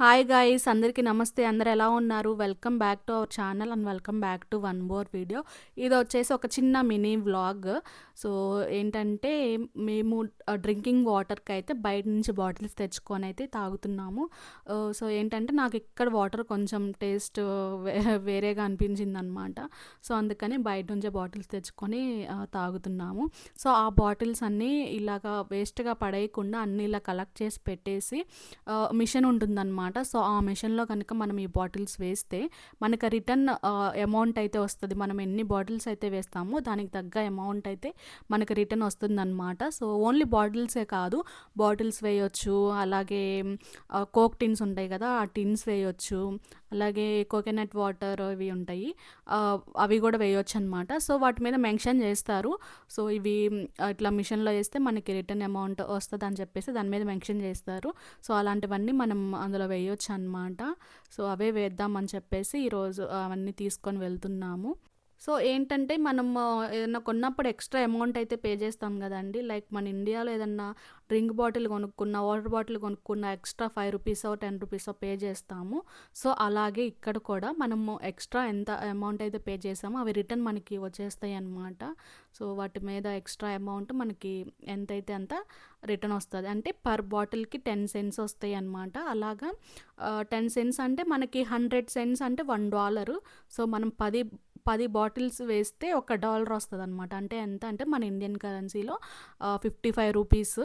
Hi guys అందరికీ నమస్తే. అందరు ఎలా ఉన్నారు? Welcome back to our channel and welcome back to one more video ఇది వచ్చేసి ఒక చిన్న మినీ వ్లాగ్ సో ఏంటంటే మేము uh, డ్రింకింగ్ వాటర్కి అయితే బయట నుంచి బాటిల్స్ తెచ్చుకొని అయితే తాగుతున్నాము. Uh, సో ఏంటంటే నాకు ఇక్కడ వాటర్ కొంచెం టేస్ట్ uh, వేరేగా అనిపించింది అనమాట సో అందుకని బయట నుంచే బాటిల్స్ తెచ్చుకొని తాగుతున్నాము. సో ఆ బాటిల్స్ అన్నీ ఇలాగా వేస్ట్గా పడేయకుండా అన్నీ ఇలా కలెక్ట్ చేసి పెట్టేసి మిషన్ ఉంటుందన్నమాట. సో ఆ మిషన్లో కనుక మనం ఈ బాటిల్స్ వేస్తే మనకు రిటర్న్ అమౌంట్ అయితే వస్తుంది. మనం ఎన్ని బాటిల్స్ అయితే వేస్తామో దానికి తగ్గ అమౌంట్ అయితే మనకు రిటర్న్ వస్తుందన్నమాట. సో ఓన్లీ బాటిల్సే కాదు బాటిల్స్ వేయొచ్చు. అలాగే కోక్ టిన్స్ ఉంటాయి కదా ఆ టిన్స్ వేయొచ్చు. అలాగే కోకోనట్ వాటర్ ఇవి ఉంటాయి. అవి కూడా వేయొచ్చు అనమాట సో వాటి మీద మెన్షన్ చేస్తారు. సో ఇవి ఇట్లా మిషన్లో వేస్తే మనకి రిటర్న్ అమౌంట్ వస్తుంది అని చెప్పేసి దాని మీద మెన్షన్ చేస్తారు. సో అలాంటివన్నీ మనం అందులో వేయొచ్చు అనమాట సో అవే వేద్దామని చెప్పేసి ఈరోజు అవన్నీ తీసుకొని వెళ్తున్నాము. సో ఏంటంటే మనం ఏదన్నా ఏదైనా కొన్నప్పుడు ఎక్స్ట్రా అమౌంట్ అయితే పే చేస్తాం కదండి. లైక్ మన ఇండియాలో ఏదన్నా డ్రింక్ బాటిల్ కొనుక్కున్న వాటర్ బాటిల్ కొనుక్కున్న extra five rupees ten rupees pay చేస్తాము. సో అలాగే ఇక్కడ కూడా మనము ఎక్స్ట్రా ఎంత అమౌంట్ అయితే పే చేసామో అవి రిటర్న్ మనకి వచ్చేస్తాయి అన్నమాట. సో వాటి మీద ఎక్స్ట్రా అమౌంట్ మనకి ఎంతైతే అంత రిటర్న్ వస్తుంది. అంటే పర్ బాటిల్కి టెన్ సెంట్స్ వస్తాయి అన్నమాట. అలాగా టెన్ సెంట్స్ అంటే మనకి హండ్రెడ్ సెంట్స్ అంటే వన్ డాలరు. సో మనం పది పది బాటిల్స్ వేస్తే ఒక డాలర్ వస్తుంది అనమాట అంటే ఎంత? అంటే మన ఇండియన్ కరెన్సీలో ఫిఫ్టీ ఫైవ్ రూపీస్.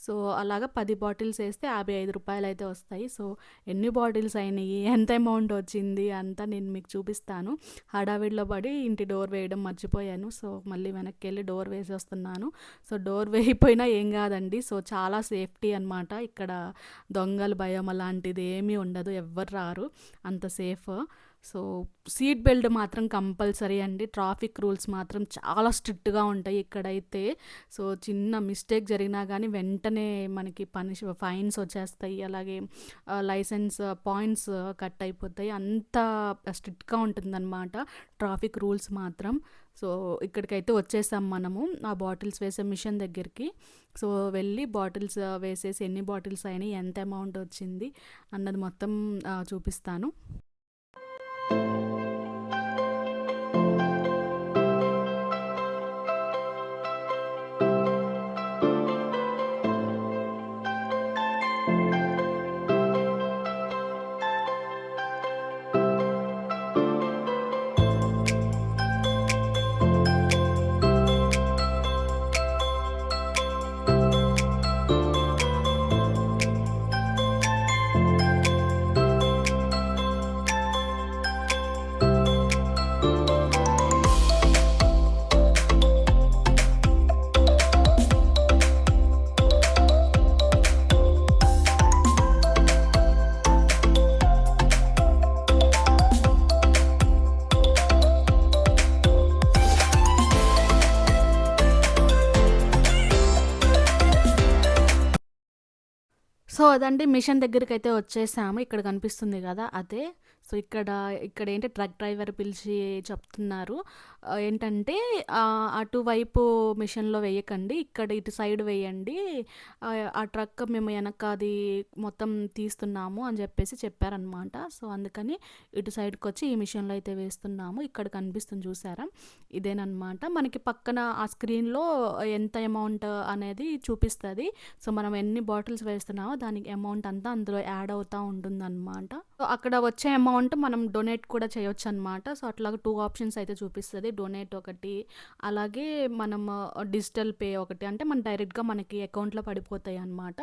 సో అలాగా పది బాటిల్స్ వేస్తే యాభై ఐదు రూపాయలు అయితే వస్తాయి. సో ఎన్ని బాటిల్స్ అయినాయి? ఎంత అమౌంట్ వచ్చింది? అంతా నేను మీకు చూపిస్తాను. హడావిడిలో పడి ఇంటి డోర్ వేయడం మర్చిపోయాను. సో మళ్ళీ వెనక్కి వెళ్ళి డోర్ వేసి వస్తున్నాను. సో డోర్ వేయిపోయినా ఏం కాదండి. సో చాలా సేఫ్టీ అనమాట ఇక్కడ దొంగల భయం అలాంటిది ఏమీ ఉండదు. ఎవ్వరు రారు. అంత సేఫ్. సో సీట్ బెల్ట్ మాత్రం కంపల్సరీ అండి. ట్రాఫిక్ రూల్స్ మాత్రం చాలా స్ట్రిక్ట్గా ఉంటాయి ఇక్కడైతే. సో చిన్న మిస్టేక్ జరిగినా కానీ వెంటనే మనకి పనిష్ ఫైన్స్ వచ్చేస్తాయి. అలాగే లైసెన్స్ పాయింట్స్ కట్ అయిపోతాయి. అంత స్ట్రిక్ట్గా ఉంటుందన్నమాట ట్రాఫిక్ రూల్స్ మాత్రం. సో ఇక్కడికైతే వచ్చేసాం మనము ఆ బాటిల్స్ వేసే మిషన్ దగ్గరికి. సో వెళ్ళి బాటిల్స్ వేసేసి ఎన్ని బాటిల్స్ అయినాయి ఎంత అమౌంట్ వచ్చింది అన్నది మొత్తం చూపిస్తాను. సో అదండి మిషన్ దగ్గరికి అయితే వచ్చేసాము. ఇక్కడ కనిపిస్తుంది కదా అదే. సో ఇక్కడ ఇక్కడ ఏంటి ట్రక్ డ్రైవర్ పిలిచి చెప్తున్నారు. ఏంటంటే అటువైపు మిషన్లో వేయకండి ఇక్కడ ఇటు సైడ్ వేయండి. ఆ, ఆ ట్రక్ మేము వెనక అది మొత్తం తీస్తున్నాము అని చెప్పేసి చెప్పారనమాట సో అందుకని ఇటు సైడ్కి వచ్చి ఈ మిషన్లో అయితే వేస్తున్నాము. ఇక్కడ కనిపిస్తుంది చూసారా? ఇదేనమాట మనకి పక్కన ఆ స్క్రీన్లో ఎంత అమౌంట్ అనేది చూపిస్తుంది. సో మనం ఎన్ని బాటిల్స్ వేస్తున్నామో దానికి అమౌంట్ అంతా అందులో యాడ్ అవుతూ ఉంటుందన్నమాట. సో అక్కడ వచ్చే అమౌంట్ మనం డొనేట్ కూడా చేయొచ్చు అనమాట సో అట్లాగా టూ ఆప్షన్స్ అయితే చూపిస్తుంది. డొనేట్ ఒకటి అలాగే మనం uh, డిజిటల్ పే ఒకటి. అంటే మన డైరెక్ట్గా మనకి అకౌంట్లో పడిపోతాయి అనమాట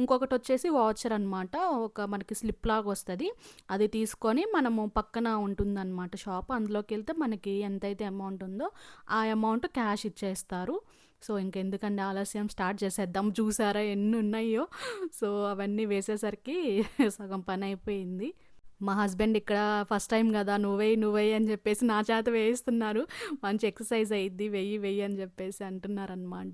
ఇంకొకటి వచ్చేసి వాచర్ అనమాట ఒక మనకి స్లిప్ లాగా వస్తుంది. అది తీసుకొని మనము పక్కన ఉంటుందన్నమాట షాప్ అందులోకి వెళ్తే మనకి ఎంతైతే అమౌంట్ ఉందో ఆ అమౌంట్ క్యాష్ ఇచ్చేస్తారు. సో ఇంకెందుకండి ఆలస్యం స్టార్ట్ చేసేద్దాం. చూసారా ఎన్ని ఉన్నాయో సో అవన్నీ వేసేసరికి సగం పని అయిపోయింది. మా హస్బెండ్ ఇక్కడ ఫస్ట్ టైం కదా నువ్వే నువ్వే అని చెప్పేసి నా చేత వేయిస్తున్నారు. మంచి ఎక్సర్సైజ్ అయ్యిద్ది వెయ్యి వెయ్యి అని చెప్పేసి అంటున్నారనమాట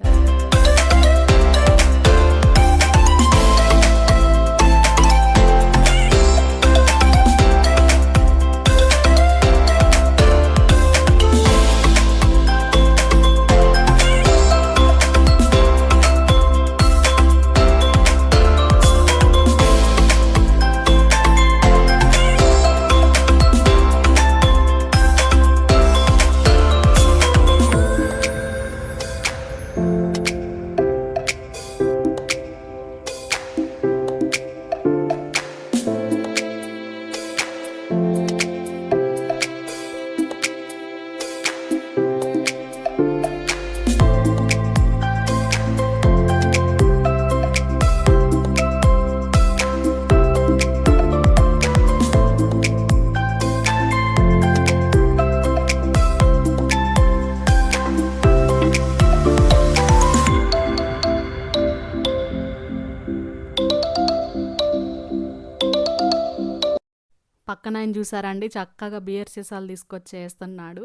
పక్కన ఆయన చూసారండి చక్కగా బియర్ సీసాలు తీసుకొచ్చేస్తున్నాడు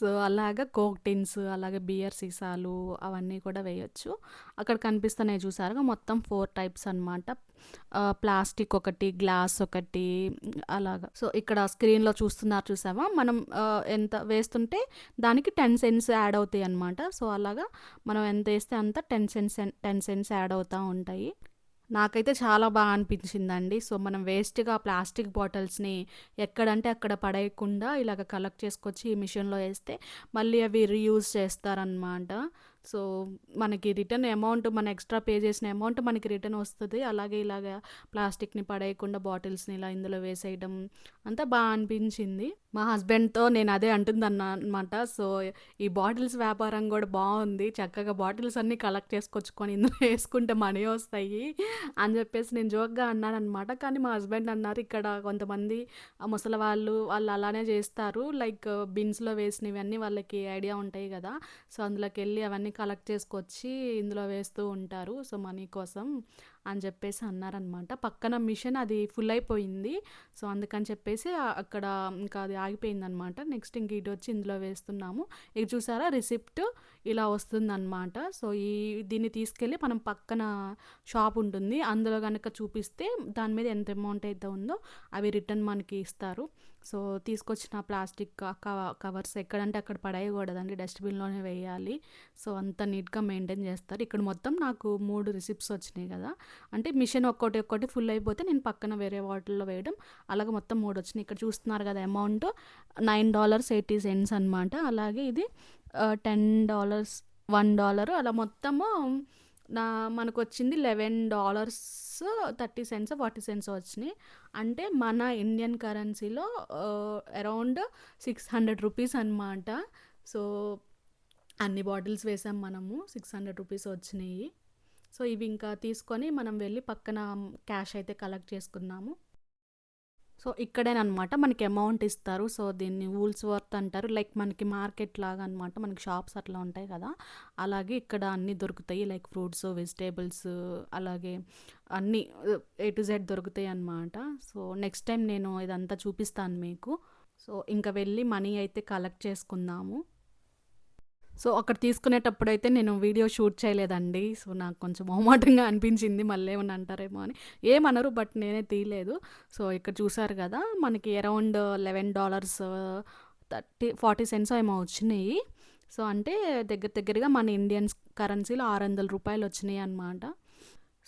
సో అలాగా కోక్ టిన్స్ అలాగే బియర్ సీసాలు అవన్నీ కూడా వేయొచ్చు. అక్కడ కనిపిస్తున్నాయి చూసారుగా మొత్తం ఫోర్ టైప్స్ అనమాట ప్లాస్టిక్ ఒకటి గ్లాస్ ఒకటి అలాగా. సో ఇక్కడ స్క్రీన్లో చూస్తున్నారు చూసావా? మనం ఎంత వేస్తుంటే దానికి టెన్ సెన్స్ యాడ్ అవుతాయి అనమాట సో అలాగా మనం ఎంత వేస్తే అంత ten cents ten cents add అవుతూ ఉంటాయి. నాకైతే చాలా బాగా అనిపించిందండి. సో మనం వేస్ట్గా ప్లాస్టిక్ బాటిల్స్ని ఎక్కడంటే అక్కడ పడేయకుండా ఇలాగ కలెక్ట్ చేసుకొచ్చి ఈ మిషన్లో వేస్తే మళ్ళీ అవి రీయూజ్ చేస్తారనమాట సో మనకి రిటర్న్ అమౌంట్ మన ఎక్స్ట్రా పే చేసిన అమౌంట్ మనకి రిటర్న్ వస్తుంది. అలాగే ఇలాగ ప్లాస్టిక్ని పడేయకుండా బాటిల్స్ని ఇలా ఇందులో వేసేయడం అంతా బాగా అనిపించింది. మా హస్బెండ్తో నేను అదే అంటుందన్నా అనమాట సో ఈ బాటిల్స్ వ్యాపారం కూడా బాగుంది. చక్కగా బాటిల్స్ అన్నీ కలెక్ట్ చేసుకొచ్చుకొని ఇందులో వేసుకుంటే మనీ వస్తాయి అని చెప్పేసి నేను జోక్గా అన్నానమాట కానీ మా హస్బెండ్ అన్నారు ఇక్కడ కొంతమంది ముసలి వాళ్ళు వాళ్ళు అలానే చేస్తారు. లైక్ బిన్స్లో వేసినవన్నీ వాళ్ళకి ఐడియా ఉంటాయి కదా. సో అందులోకి వెళ్ళి అవన్నీ కలెక్ట్ చేసుకొచ్చి ఇందులో వేస్తూ ఉంటారు. సో మనీ కోసం అని చెప్పేసి అన్నారనమాట పక్కన మిషన్ అది ఫుల్ అయిపోయింది. సో అందుకని చెప్పేసి అక్కడ ఇంకా అది ఆగిపోయింది అనమాట నెక్స్ట్ ఇంక ఇటు వచ్చి ఇందులో వేస్తున్నాము. ఇది చూసారా? రిసిప్ట్ ఇలా వస్తుందన్నమాట. సో ఈ దీన్ని తీసుకెళ్ళి మనం పక్కన షాప్ ఉంటుంది. అందులో కనుక చూపిస్తే దాని మీద ఎంత అమౌంట్ అయితే ఉందో అవి రిటర్న్ మనకి ఇస్తారు. సో తీసుకొచ్చిన ప్లాస్టిక్ కవ- కవర్స్ ఎక్కడంటే అక్కడ పడేయకూడదండి డస్ట్బిన్లోనే వేయాలి. సో అంత నీట్గా మెయింటైన్ చేస్తారు. ఇక్కడ మొత్తం నాకు మూడు రిసిప్ట్స్ వచ్చినాయి కదా. అంటే మిషన్ ఒక్కటి ఒక్కోటి ఫుల్ అయిపోతే నేను పక్కన వేరే వాటర్లో వేయడం అలాగే మొత్తం మూడు వచ్చినాయి. ఇక్కడ చూస్తున్నారు కదా amount nine dollars eighty cents అనమాట అలాగే ఇది టెన్ డాలర్స్ వన్ డాలర్. అలా మొత్తము నా మనకు వచ్చింది eleven dollars thirty cents forty cents వచ్చినాయి. అంటే మన ఇండియన్ కరెన్సీలో అరౌండ్ సిక్స్ హండ్రెడ్ రూపీస్ అనమాట సో అన్ని బాటిల్స్ వేసాం మనము సిక్స్ హండ్రెడ్ రూపీస్ వచ్చినాయి. సో ఇవి ఇంకా తీసుకొని మనం వెళ్ళి పక్కన క్యాష్ అయితే కలెక్ట్ చేసుకున్నాము సో ఇక్కడేనమాట మనకి అమౌంట్ ఇస్తారు. సో దీన్ని వూల్స్ వర్త్ అంటారు. లైక్ మనకి మార్కెట్ లాగా అనమాట మనకి షాప్స్ అట్లా ఉంటాయి కదా. అలాగే ఇక్కడ అన్నీ దొరుకుతాయి. లైక్ ఫ్రూట్స్ వెజిటేబుల్స్ అలాగే అన్నీ ఏ టు జెడ్ దొరుకుతాయి అన్నమాట సో నెక్స్ట్ టైం నేను ఇదంతా చూపిస్తాను మీకు. సో ఇంకా వెళ్ళి మనీ అయితే కలెక్ట్ చేసుకుందాము. సో అక్కడ తీసుకునేటప్పుడు అయితే నేను వీడియో షూట్ చేయలేదండి. సో నాకు కొంచెం మొహమాటంగా అనిపించింది. మళ్ళీ ఏమన్నా అంటారేమో అని. ఏమనరు బట్ నేనే తీయలేదు. సో ఇక్కడ చూసారు కదా మనకి around eleven dollars thirty forty cents ఏమో వచ్చినాయి. సో అంటే దగ్గర దగ్గరగా మన ఇండియన్స్ కరెన్సీలో ఆరు వందల రూపాయలు వచ్చినాయి అన్నమాట.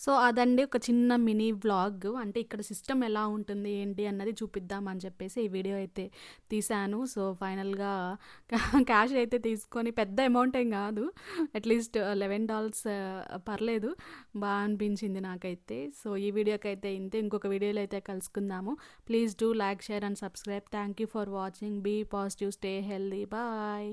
సో అదండి ఒక చిన్న మినీ వ్లాగ్. అంటే ఇక్కడ సిస్టమ్ ఎలా ఉంటుంది ఏంటి అన్నది చూపిద్దామని చెప్పేసి ఈ వీడియో అయితే తీశాను. సో ఫైనల్గా క్యాష్ అయితే తీసుకొని పెద్ద అమౌంట్ ఏం కాదు అట్లీస్ట్ లెవెన్ డాలర్స్ పర్లేదు బాగా అనిపించింది నాకైతే. సో ఈ వీడియోకి అయితే ఇంతే. ఇంకొక వీడియోలో అయితే కలుసుకుందాము. Please do like share and subscribe. Thank you for watching. Be positive stay healthy. Bye.